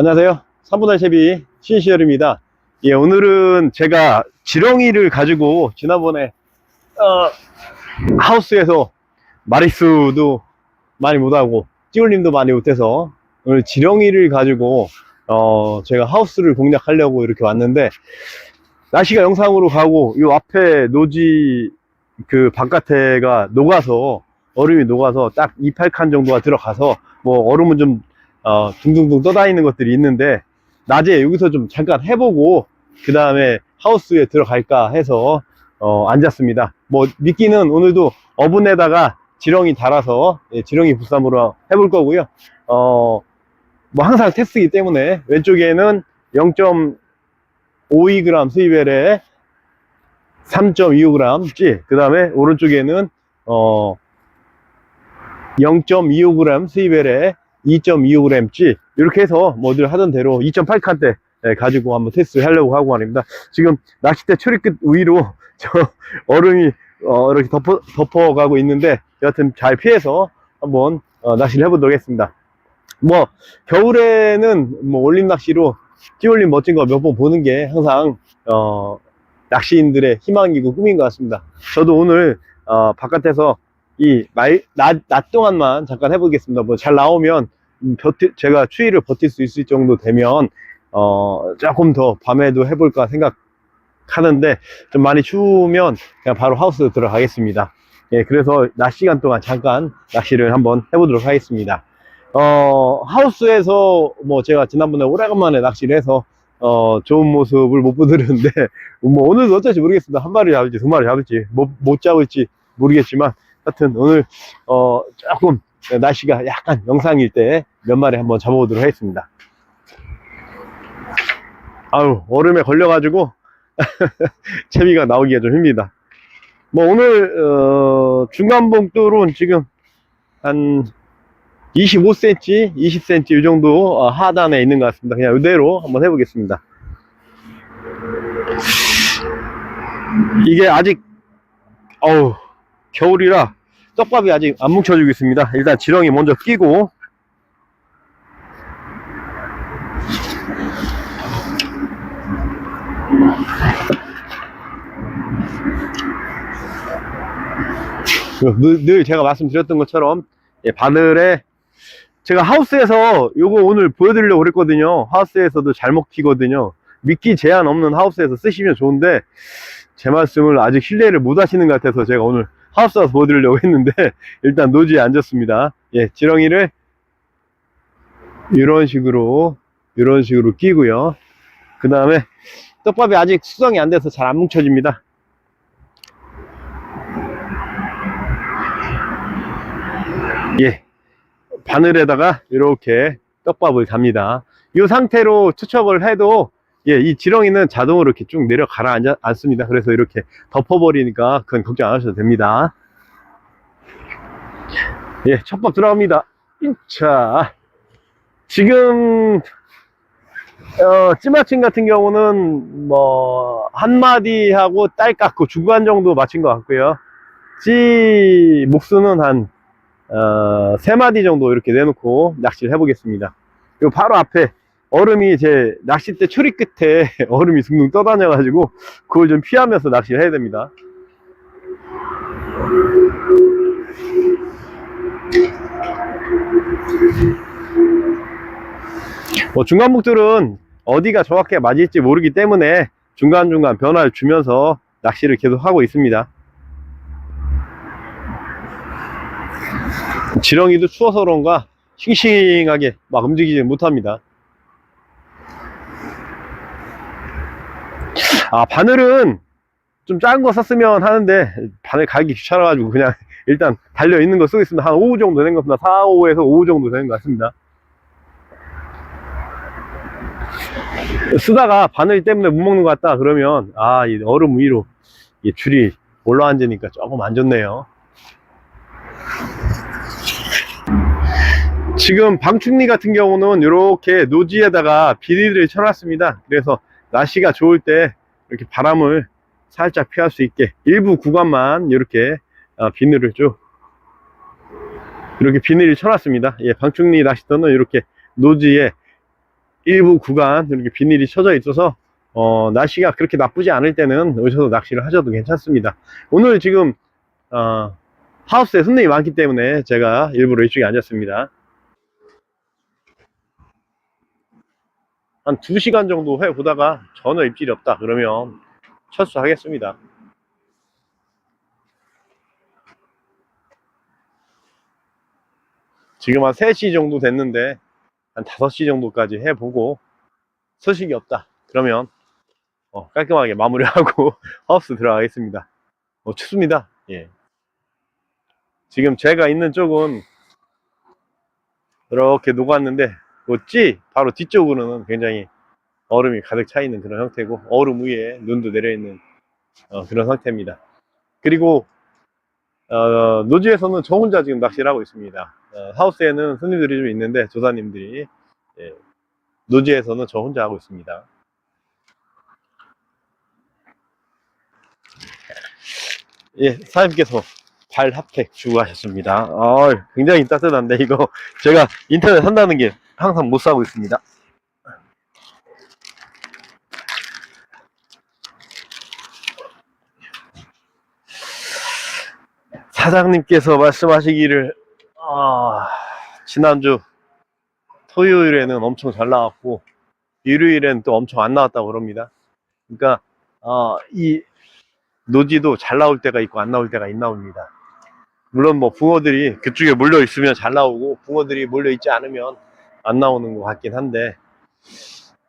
안녕하세요. 3분할 채비 신시열입니다. 예, 오늘은 제가 지렁이를 가지고 지난번에 어, 하우스에서 마리수도 많이 못하고 찌울림도 많이 못해서 오늘 지렁이를 가지고 어, 제가 하우스를 공략하려고 이렇게 왔는데 날씨가 영상으로 가고 이 앞에 노지 그 바깥에가 녹아서 얼음이 녹아서 딱 28칸 정도가 들어가서 뭐 얼음은 좀 어, 둥둥둥 떠다니는 것들이 있는데 낮에 여기서 좀 잠깐 해보고 그 다음에 하우스에 들어갈까 해서 어, 앉았습니다. 뭐 미끼는 오늘도 어분에다가 지렁이 달아서 예, 지렁이 부쌈으로 해볼 거고요. 어, 뭐 항상 테스트이기 때문에 왼쪽에는 0.52g 수입벨에 3.25g 찌, 그 다음에 오른쪽에는 어, 0.25g 수입벨에 2.25g 찌 이렇게 해서 뭐들 하던 대로 2.8칸대 가지고 한번 테스트를 하려고 하고 말입니다. 지금 낚싯대 초리 끝 위로 저 얼음이 어, 이렇게 덮어, 덮어가고 있는데 여하튼 잘 피해서 한번 어, 낚시를 해보도록 하겠습니다. 뭐 겨울에는 뭐 올림 낚시로 찌올림 멋진 거 몇 번 보는 게 항상 어, 낚시인들의 희망이고 꿈인 것 같습니다. 저도 오늘 어, 바깥에서 이 말, 낮, 낮 동안만 잠깐 해보겠습니다. 뭐 잘 나오면 음, 버티, 제가 추위를 버틸 수 있을 정도 되면 어, 조금 더 밤에도 해볼까 생각하는데 좀 많이 추우면 그냥 바로 하우스 들어가겠습니다. 예, 그래서 낮 시간 동안 잠깐 낚시를 한번 해보도록 하겠습니다. 어, 하우스에서 뭐 제가 지난번에 오래간만에 낚시를 해서 어, 좋은 모습을 못 보여드렸는데 뭐 오늘도 어쩔지 모르겠습니다. 한 마리 잡을지 두 마리 잡을지 못, 못 잡을지 모르겠지만 하여튼 오늘 어, 조금 날씨가 약간 영상일 때 몇 마리 한번 잡아보도록 하겠습니다. 아유 얼음에 걸려가지고 채비가 나오기가 좀 힘듭니다. 뭐 오늘 어, 중간 봉돌은 지금 한 25cm, 20cm 이 정도 어, 하단에 있는 것 같습니다. 그냥 이대로 한번 해보겠습니다. 이게 아직 어우 겨울이라 떡밥이 아직 안 뭉쳐지고 있습니다. 일단 지렁이 먼저 끼고 늘, 늘 제가 말씀드렸던 것처럼 예, 바늘에 제가 하우스에서 요거 오늘 보여드리려고 그랬거든요. 하우스에서도 잘 먹히거든요. 미끼 제한 없는 하우스에서 쓰시면 좋은데 제 말씀을 아직 신뢰를 못 하시는 것 같아서 제가 오늘 하우스 와서 보여드리려고 했는데 일단 노지에 앉았습니다. 예, 지렁이를 이런 식으로 이런 식으로 끼고요. 그 다음에 떡밥이 아직 수정이 안 돼서 잘 안 뭉쳐집니다. 예, 바늘에다가 이렇게 떡밥을 답니다. 이 상태로 투척을 해도 예, 이 지렁이는 자동으로 이렇게 쭉 내려 가라앉, 않습니다. 그래서 이렇게 덮어버리니까 그건 걱정 안 하셔도 됩니다. 예, 첫밥 들어갑니다. 자, 지금, 어, 찌마친 같은 경우는 뭐, 한 마디 하고 딸 깎고 중간 정도 맞힌 것 같고요. 찌, 목수는 한, 어, 세 마디 정도 이렇게 내놓고 낚시를 해보겠습니다. 그리고 바로 앞에 얼음이 제 낚싯대 초리 끝에 얼음이 둥둥 떠다녀가지고 그걸 좀 피하면서 낚시를 해야 됩니다. 뭐 중간목들은 어디가 정확하게 맞을지 모르기 때문에 중간중간 변화를 주면서 낚시를 계속 하고 있습니다. 지렁이도 추워서 그런가 싱싱하게 막 움직이지 못합니다. 아, 바늘은 좀 작은 거 썼으면 하는데, 바늘 갈기 귀찮아가지고 그냥 일단 달려 있는 거 쓰고 있습니다. 한5 정도 되는 것 같습니다. 4, 5에서 5 정도 되는 것 같습니다. 쓰다가 바늘 때문에 못 먹는 것 같다 그러면, 아, 이 얼음 위로 이 줄이 올라앉으니까 조금 안 좋네요. 지금 방충리 같은 경우는 이렇게 노지에다가 비닐을 쳐놨습니다. 그래서 날씨가 좋을 때 이렇게 바람을 살짝 피할 수 있게 일부 구간만 이렇게 어, 비늘을 쭉 이렇게 비닐을 쳐놨습니다. 예, 방충리 낚시터는 이렇게 노지에 일부 구간 이렇게 비닐이 쳐져 있어서 어, 날씨가 그렇게 나쁘지 않을 때는 오셔서 낚시를 하셔도 괜찮습니다. 오늘 지금 어, 하우스에 손님이 많기 때문에 제가 일부러 이쪽에 앉았습니다. 한 2시간 정도 해 보다가 전혀 입질이 없다 그러면 철수하겠습니다. 지금 한 3시 정도 됐는데 한 5시 정도까지 해보고 소식이 없다 그러면 어, 깔끔하게 마무리하고 하우스 들어가겠습니다. 어, 춥습니다. 예. 지금 제가 있는 쪽은 이렇게 녹았는데 그찌 바로 뒤쪽으로는 굉장히 얼음이 가득 차 있는 그런 형태고 얼음 위에 눈도 내려 있는 어, 그런 상태입니다. 그리고 어, 노지에서는 저 혼자 지금 낚시를 하고 있습니다. 어, 하우스에는 손님들이 좀 있는데 조사님들이 예, 노지에서는 저 혼자 하고 있습니다. 예, 사장님께서 발 핫팩 주고 하셨습니다. 아, 굉장히 따뜻한데 이거 제가 인터넷 산다는 게 항상 못 사고 있습니다. 사장님께서 말씀하시기를 아, 지난주 토요일에는 엄청 잘 나왔고 일요일엔 또 엄청 안 나왔다고 그럽니다. 그러니까 아, 이 노지도 잘 나올 때가 있고 안 나올 때가 있나 옵니다. 물론 뭐 붕어들이 그쪽에 몰려 있으면 잘 나오고 붕어들이 몰려 있지 않으면 안 나오는 것 같긴 한데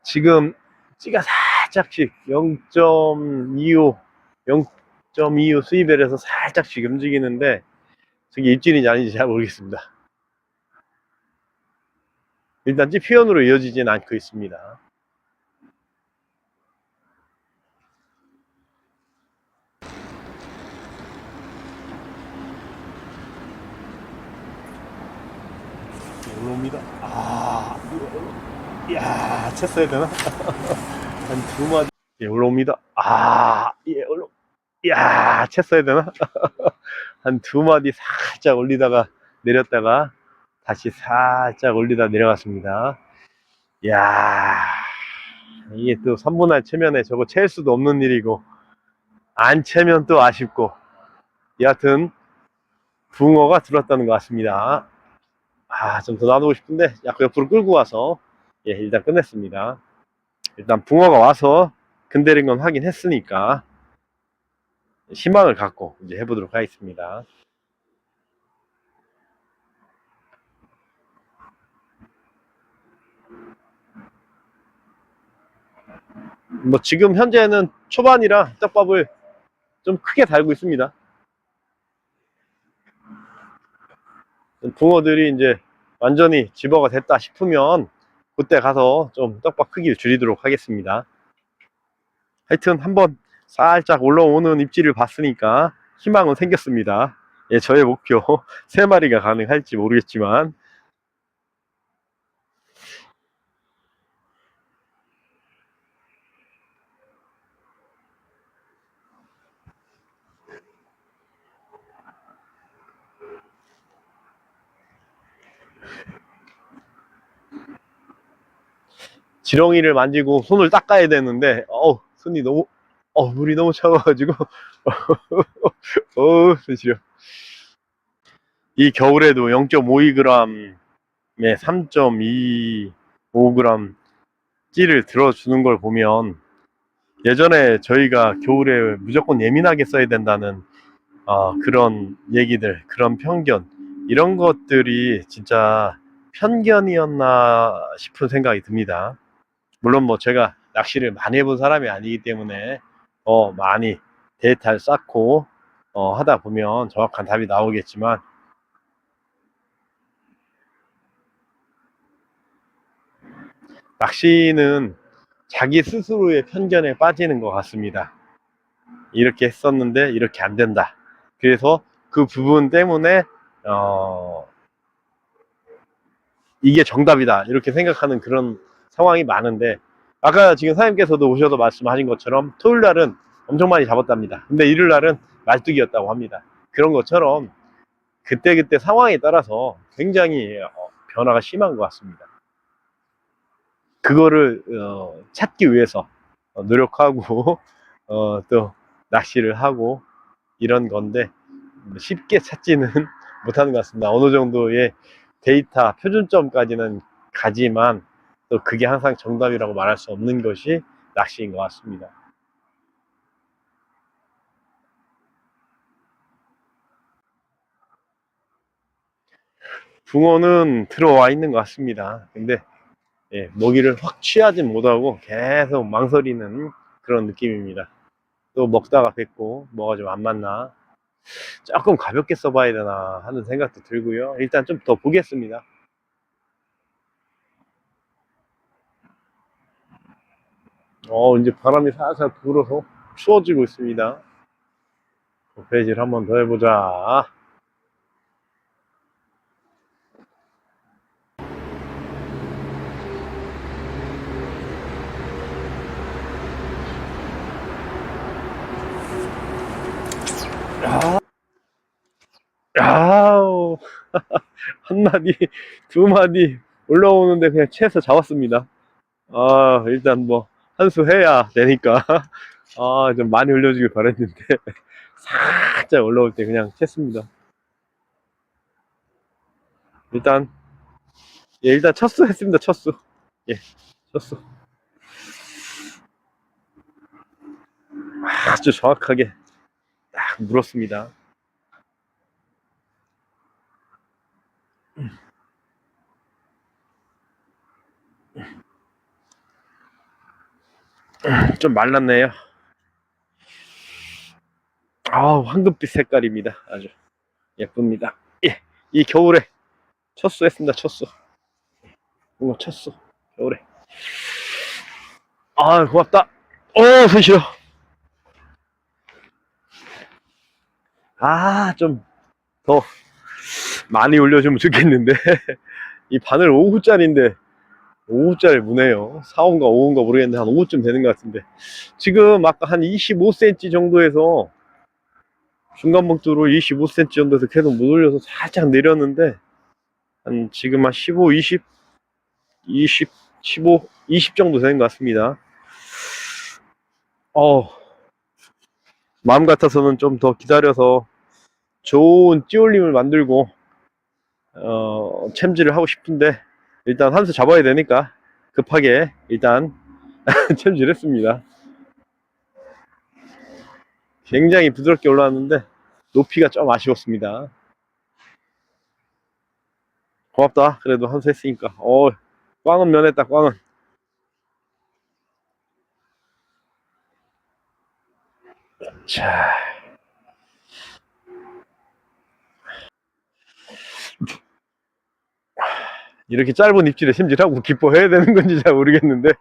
지금 찌가 살짝씩 0.25 0.25 수입벨에서 살짝씩 움직이는데 저게 입질인지 아닌지 잘 모르겠습니다. 일단 찌 표현으로 이어지진 않고 있습니다. 올라 옵니다. 아, 이야, 쳤어야 되나? 한 두 마디. 예, 올라옵니다. 아, 예, 올라. 이야, 쳤어야 되나? 한 두 마디 살짝 올리다가 내렸다가 다시 살짝 올리다 내려갔습니다. 이야, 이게 또 3분할 체면에 저거 챌 수도 없는 일이고, 안 채면 또 아쉽고, 여하튼, 붕어가 들어왔다는 것 같습니다. 아, 좀더 놔두고 싶은데, 약간 옆으로 끌고 와서, 예, 일단 끝냈습니다. 일단 붕어가 와서 근대린 건 확인했으니까, 희망을 갖고 이제 해보도록 하겠습니다. 뭐 지금 현재는 초반이라 떡밥을 좀 크게 달고 있습니다. 붕어들이 이제 완전히 집어가 됐다 싶으면 그때 가서 좀 떡밥 크기를 줄이도록 하겠습니다. 하여튼 한번 살짝 올라오는 입질을 봤으니까 희망은 생겼습니다. 예, 저의 목표 세 마리가 가능할지 모르겠지만 지렁이를 만지고 손을 닦아야 되는데 어우 손이 너무 어 물이 너무 차가워가지고 어우 손 시려 이 겨울에도 0.52g에 3.25g 찌를 들어주는 걸 보면 예전에 저희가 겨울에 무조건 예민하게 써야 된다는 어, 그런 얘기들 그런 편견 이런 것들이 진짜 편견이었나 싶은 생각이 듭니다. 물론 뭐 제가 낚시를 많이 해본 사람이 아니기 때문에 어 많이 데이터를 쌓고 어 하다 보면 정확한 답이 나오겠지만 낚시는 자기 스스로의 편견에 빠지는 것 같습니다. 이렇게 했었는데 이렇게 안 된다. 그래서 그 부분 때문에 어 이게 정답이다 이렇게 생각하는 그런 상황이 많은데 아까 지금 사장님께서도 오셔서 말씀하신 것처럼 토요일 날은 엄청 많이 잡았답니다. 근데 일요일 날은 말뚝이었다고 합니다. 그런 것처럼 그때그때 상황에 따라서 굉장히 어, 변화가 심한 것 같습니다. 그거를 어, 찾기 위해서 어, 노력하고 어, 또 낚시를 하고 이런 건데 쉽게 찾지는 못하는 것 같습니다. 어느 정도의 데이터 표준점까지는 가지만 또 그게 항상 정답이라고 말할 수 없는 것이 낚시인 것 같습니다. 붕어는 들어와 있는 것 같습니다. 근데 예, 먹이를 확 취하진 못하고 계속 망설이는 그런 느낌입니다. 또 먹다가 뱉고 뭐가 좀 안 맞나 조금 가볍게 써봐야 되나 하는 생각도 들고요. 일단 좀 더 보겠습니다. 어, 이제 바람이 살살 불어서 추워지고 있습니다. 배질 한번 더 해보자. 아우, 한 마디, 두 마디 올라오는데 그냥 채서 잡았습니다. 아, 일단 뭐, 한 수 해야 되니까. 아, 좀 많이 올려주길 바랬는데. 살짝 올라올 때 그냥 챘습니다. 일단, 예, 일단 첫수 했습니다, 첫 수. 예, 첫 수. 아주 정확하게 딱 물었습니다. 좀 말랐네요. 아우, 황금빛 색깔입니다. 아주 예쁩니다. 예, 이 겨울에 첫수 했습니다, 첫수. 이거 첫수, 겨울에. 아, 고맙다. 어, 손 싫어. 아, 좀 더 많이 올려주면 좋겠는데. 이 바늘 5후짜리인데, 5후짜리 무네요. 4호인가 5호인가 모르겠는데, 한 5호쯤 되는 것 같은데. 지금 아까 한 25cm 정도에서, 중간 복도로 25cm 정도에서 계속 못 올려서 살짝 내렸는데, 한 지금 한 15, 20, 20, 15, 20 정도 되는 것 같습니다. 어, 마음 같아서는 좀 더 기다려서 좋은 찌올림을 만들고 어, 챔질을 하고 싶은데 일단 한수 잡아야 되니까 급하게 일단 챔질했습니다. 굉장히 부드럽게 올라왔는데 높이가 좀 아쉬웠습니다. 고맙다. 그래도 한수 했으니까. 어, 꽝은 면했다. 꽝은. 자. 이렇게 짧은 입질에 심질하고 기뻐해야 되는 건지 잘 모르겠는데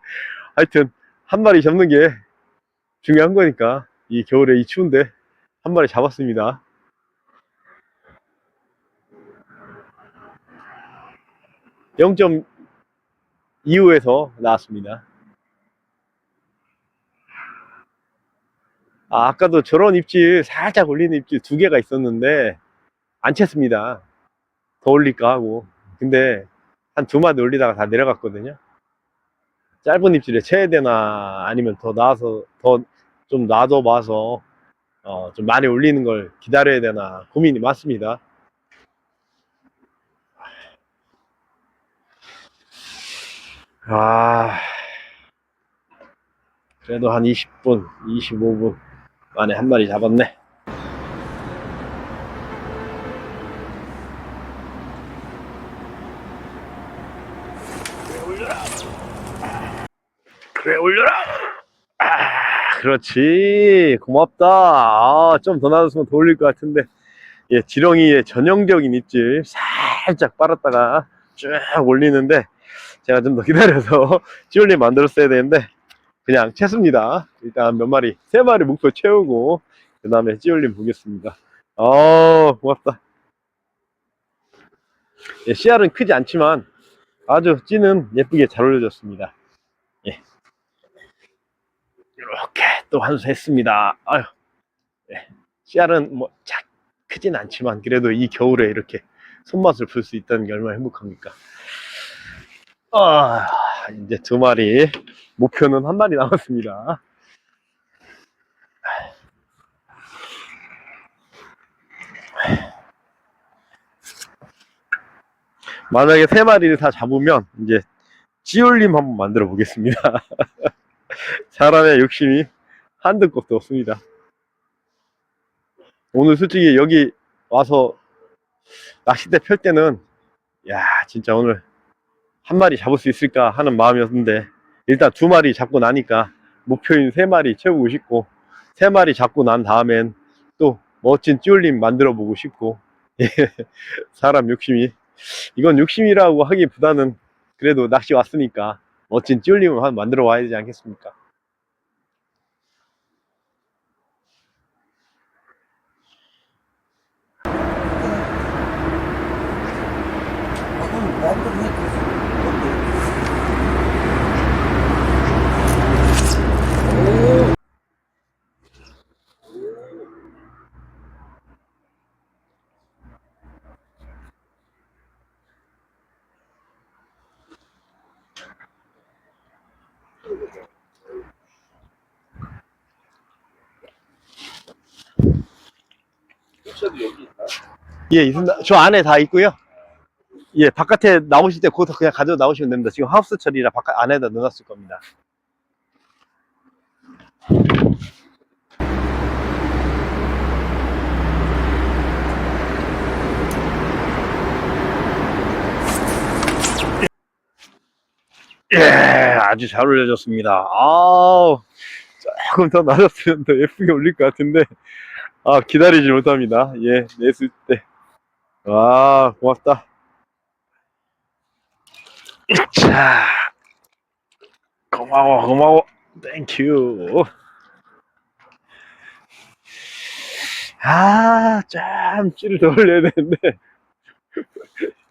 하여튼 한 마리 잡는 게 중요한 거니까 이 겨울에 이 추운데 한 마리 잡았습니다. (0.25에서) 나왔습니다. 아, 아까도 저런 입질 살짝 올리는 입질 두 개가 있었는데 안 챘습니다. 더 올릴까 하고 근데 한 두 마디 올리다가 다 내려갔거든요. 짧은 입질에 채야 되나 아니면 더 나와서 더 좀 놔둬봐서 어, 좀 많이 올리는 걸 기다려야 되나 고민이 많습니다. 아 그래도 한 20분, 25분 만에 한 마리 잡았네. 그래 올려라. 아, 그렇지. 고맙다. 아, 좀더 놔뒀으면 더 올릴 것 같은데. 예, 지렁이의 전형적인 입질 살짝 빨았다가 쭉 올리는데 제가 좀 더 기다려서 찌올림 만들었어야 되는데 그냥 채습니다. 일단 몇 마리, 세 마리 목표 채우고 그 다음에 찌올림 보겠습니다. 어, 고맙다. 예, 씨알은 크지 않지만 아주 찌는 예쁘게 잘 올려졌습니다. 예. 이렇게 또한수 했습니다. 아유, 예. 씨알은 뭐 작, 크진 않지만 그래도 이 겨울에 이렇게 손맛을 볼 수 있다는 게 얼마나 행복합니까? 아, 이제 두 마리. 목표는 한 마리 남았습니다. 만약에 세 마리를 다 잡으면 이제 찌올림 한번 만들어 보겠습니다. 사람의 욕심이 한두 것도 없습니다. 오늘 솔직히 여기 와서 낚싯대 펼 때는 야 진짜 오늘 한 마리 잡을 수 있을까 하는 마음이었는데 일단 두 마리 잡고 나니까 목표인 세 마리 채우고 싶고 세 마리 잡고 난 다음엔 또 멋진 찌올림 만들어 보고 싶고 예, 사람 욕심이 이건 욕심이라고 하기보다는 그래도 낚시 왔으니까 멋진 찌올림을 한번 만들어 와야 되지 않겠습니까? 예, 있습니다. 저 안에 다 있고요. 예, 바깥에 나오실 때 거기서 그냥 가져 나오시면 됩니다. 지금 하우스 처리라 바깥 안에다 넣어놨을 겁니다. 예, 아주 잘 올려졌습니다. 아우, 조금 더 낮았으면 더 예쁘게 올릴 것 같은데, 아, 기다리지 못합니다. 예, 냈을 때. 와, 고맙다. 자, 고마워, 고마워. 땡큐. 아, 참, 찌를 더 올려야 되는데.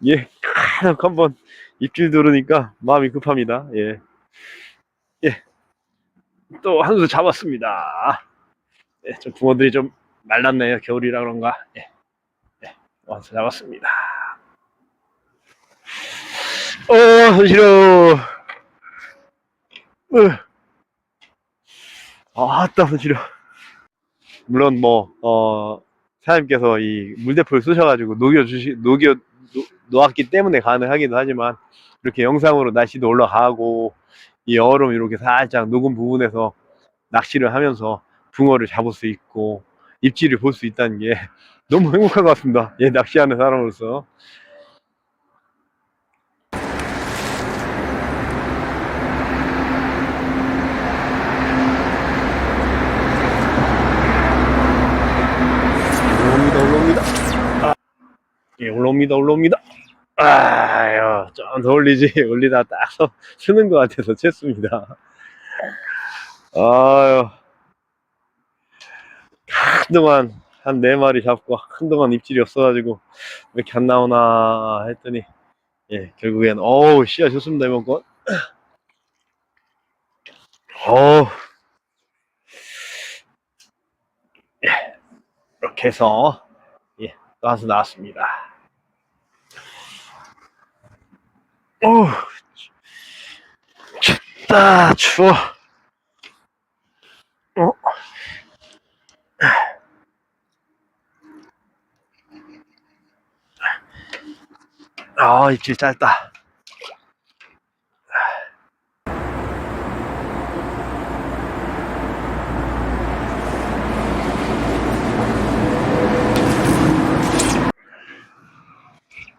예, 간혹 한번 입질 들으니까 마음이 급합니다. 예. 예. 또 한수 잡았습니다. 예, 좀 붕어들이 좀 말랐네요. 겨울이라 그런가. 예. 예. 완수 잡았습니다. 어, 손 싫어. 으. 아, 따, 손 싫어. 물론 뭐, 어, 사장님께서 이 물대포를 쓰셔가지고 녹여주시, 녹여, 노- 놓았기 때문에 가능하기도 하지만, 이렇게 영상으로 날씨도 올라가고, 이 얼음 이렇게 살짝 녹은 부분에서 낚시를 하면서 붕어를 잡을 수 있고, 입질을 볼 수 있다는 게 너무 행복한 것 같습니다. 예, 낚시하는 사람으로서. 올라옵니다, 올라옵니다. 아, 예, 올라옵니다, 올라옵니다. 아유, 좀 더 올리지. 올리다 딱 서, 쓰는 것 같아서 챘습니다. 아유. 한동안 한 네 마리 잡고 한동안 입질이 없어가지고 왜 이렇게 안 나오나 했더니 예 결국엔 어우 씨야 좋습니다 이번 건. 어우. 예 이렇게 해서 예 나와서 나왔습니다. 어우 춥다 추워. 어 아, 입질 짧다.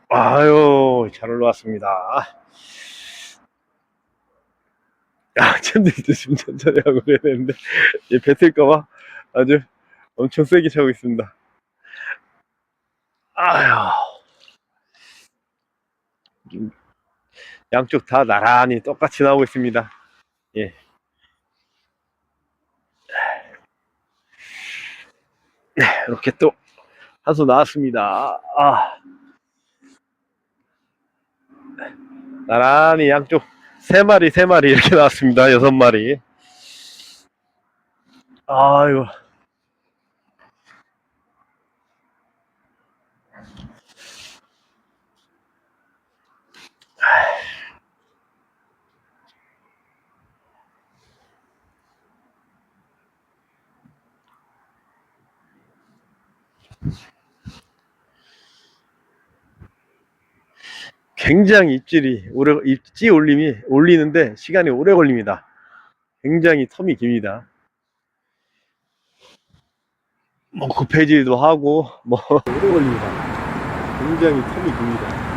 아유, 잘 올라왔습니다. 야, 챔들도 지금 천천히 하고 그래야 되는데, 얘 뱉을까봐 아주 엄청 세게 차고 있습니다. 아휴. 양쪽 다 나란히 똑같이 나오고 있습니다. 예. 네, 이렇게 또한수 나왔습니다. 아. 나란히 양쪽 세 마리, 세 마리 이렇게 나왔습니다. 여섯 마리. 아이고. 굉장히 입질이 오래 입지 올림이 올리는데 시간이 오래 걸립니다. 굉장히 텀이 깁니다. 뭐 급해지기도 하고 뭐 오래 걸립니다. 굉장히 텀이 깁니다.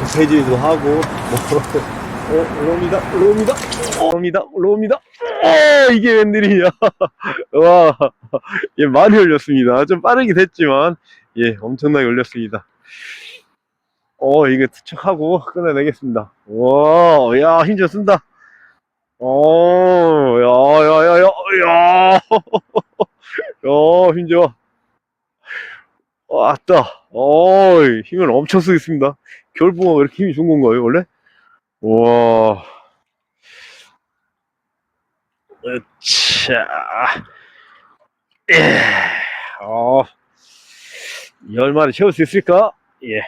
급해지기도 하고 뭐 어, 올라옵니다. 올라옵니다. 올라옵니다. 올라옵니다. 어, 이게 웬일이냐. 와, 예, 많이 올렸습니다. 좀 빠르게 됐지만, 예, 엄청나게 올렸습니다. 어, 이게 투척하고 끊어내겠습니다. 와, 야, 힘 좀 쓴다. 어, 야, 야, 야, 야, 야, 야, 힘 좋아. 왔다. 어, 힘을 엄청 쓰겠습니다. 겨울붕어가 이렇게 힘이 좋은 건가요, 원래? 와. 자. 예. 어. 열 마리 채울 수 있을까? 예.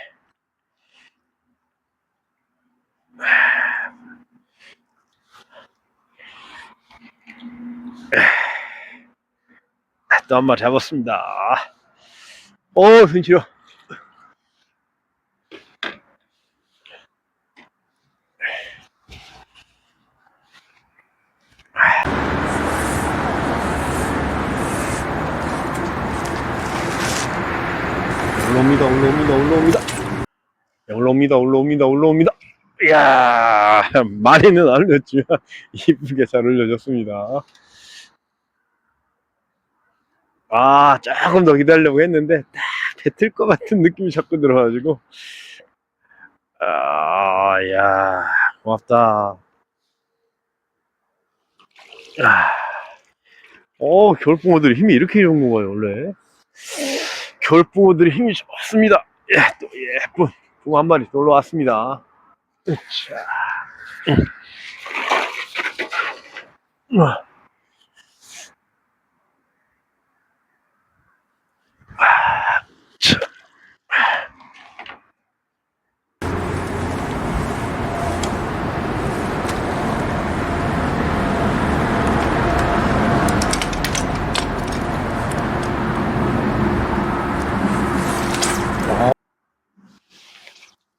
또 한 마리 잡았습니다. 어, 손 시려. 올라옵니다, 올라옵니다, 올라옵니다. 올라옵니다, 올라옵니다, 올라옵니다. 이야, 많이는 안 올렸지만, 이쁘게 잘 올려줬습니다. 아, 조금 더 기다리려고 했는데, 딱 뱉을 것 같은 느낌이 자꾸 들어가지고, 아, 야, 고맙다. 아, 어, 겨울붕어들이 힘이 이렇게 좋은 건가요, 원래? 겨울붕어들이 힘이 좋습니다. 예, 또 예쁜 붕어 한 마리 또 올라왔습니다. 자,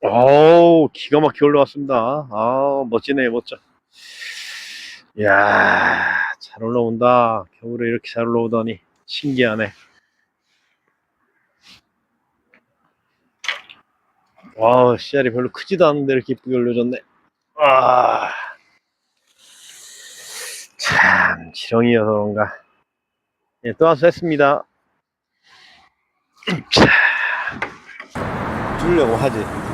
어우, 기가 막히게 올라왔습니다. 아, 멋지네, 멋져. 이야, 잘 올라온다. 겨울에 이렇게 잘 올라오다니. 신기하네. 와, 씨알이 별로 크지도 않은데 이렇게 이쁘게 올려줬네. 아, 참, 지렁이여서 그런가. 예, 또 와서 했습니다. 자, 주려고 하지.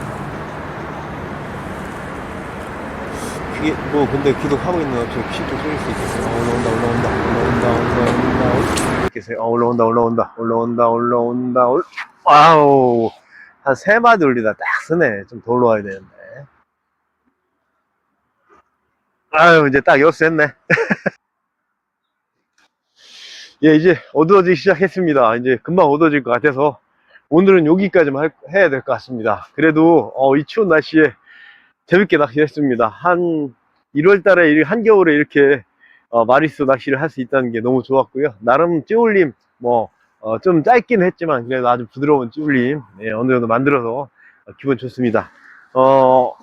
귀, 뭐, 근데 기록하고 있는 저 귀도 쏠릴 수 있겠어요. 아, 올라온다, 올라온다, 올라온다, 올라온다, 올라온다. 아, 올라온다, 올라온다, 올라온다, 올라온다, 올, 와우. 한 세 마디 올리다 딱 쓰네. 좀 더 올라와야 되는데. 아유, 이제 딱 여수 했네. 예, 이제 어두워지기 시작했습니다. 이제 금방 어두워질 것 같아서 오늘은 여기까지만 할- 해야 될 것 같습니다. 그래도 어, 이 추운 날씨에 재밌게 낚시했습니다. 한 1월 달에 이 한겨울에 이렇게 어, 마리수 낚시를 할 수 있다는 게 너무 좋았고요. 나름 찌울림 뭐 어, 좀 짧긴 했지만 그래도 아주 부드러운 찌울림 예, 어느 정도 만들어서 어, 기분 좋습니다. 어,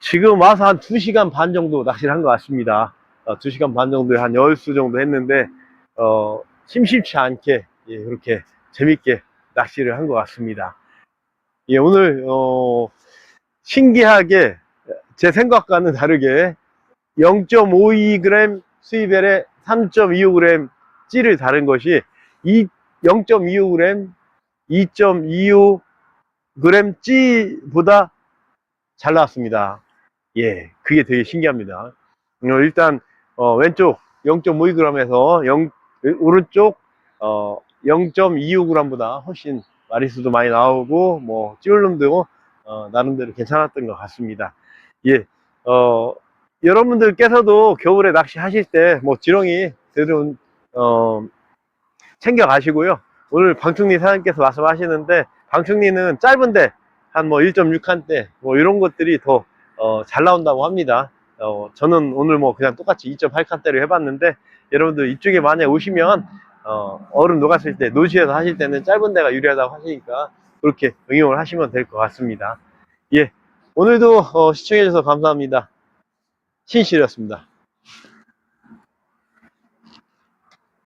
지금 와서 한 2시간 반 정도 낚시를 한 것 같습니다. 어, 2시간 반 정도에 한 10수 정도 했는데 어, 심심치 않게 예, 그렇게 재밌게 낚시를 한 것 같습니다. 예, 오늘 어, 신기하게 제 생각과는 다르게 0.52g 수입벨에 3.25g 찌를 다른 것이 이 0.25g, 2.25g 찌보다 잘 나왔습니다. 예, 그게 되게 신기합니다. 어, 일단 어, 왼쪽 0.52g에서 0, 오른쪽 어, 0.25g보다 훨씬 마리수도 많이 나오고 뭐 찌울름도 어, 나름대로 괜찮았던 것 같습니다. 예, 어, 여러분들께서도 겨울에 낚시 하실 때 뭐 지렁이 들은 어, 챙겨 가시고요. 오늘 방충리 사장님께서 말씀하시는데 방충리는 짧은데 한 뭐 1.6칸대 뭐 이런 것들이 더 어, 잘 나온다고 합니다. 어, 저는 오늘 뭐 그냥 똑같이 2.8칸대로 해봤는데 여러분들 이쪽에 만약 오시면 어, 얼음 녹았을 때 노지에서 하실 때는 짧은 데가 유리하다고 하시니까 그렇게 응용을 하시면 될 것 같습니다. 예. 오늘도 어, 시청해주셔서 감사합니다. 신실이었습니다.